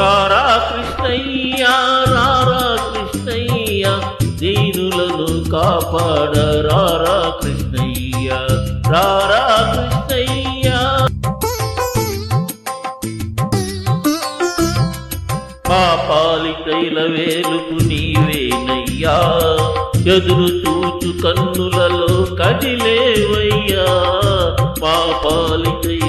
రారా కృష్ణయ్య రారా కృష్ణయ్య దీనులను కాపాడ రారా కృష్ణయ్య రారా కృష్ణయ్య. పాపాలికైల వేలుపు నీవేనయ్యా ఎదురు చూచు కన్నులలో కదిలేవయ్యా పాపాలికైల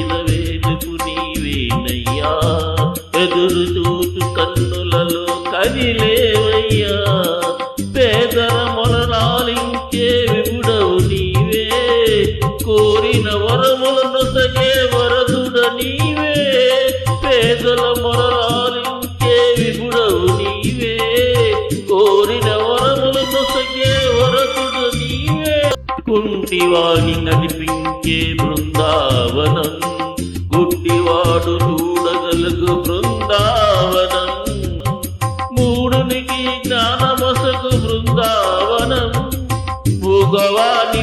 ఎదురుచూచు కన్నులలో కదిలేవయ్యా. పేదల మొలనాలించే విముడవు నీవే. కోరిన వరములను సగే వరదుడ నీవే. పేదల మొరలాలించే విముడవు నీవే. కోరిన వరములను సగే వరదుడ నీవే. కుంటివాణి నడిపించే బృందావనం. గుడ్డివాడు చూడగలుగు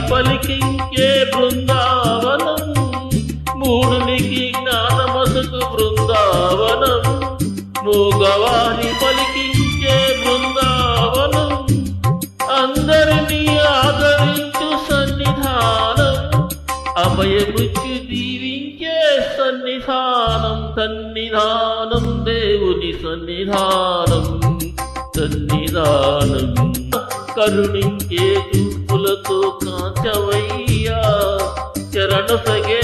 మూగవాణి పలికించే బృందావనం? మూడునికి జ్ఞానమసకు బృందావనం. మూగవాణి పలికించే బృందావనం? అందరినీ ఆదరించు సన్నిధానం. అభయముచ్చు దీవించే సన్నిధానం సన్నిధానం దేవుని సన్నిధానం సన్నిధానం. కరుణించే పూలతో కాంచవయ్యా చరణ సగే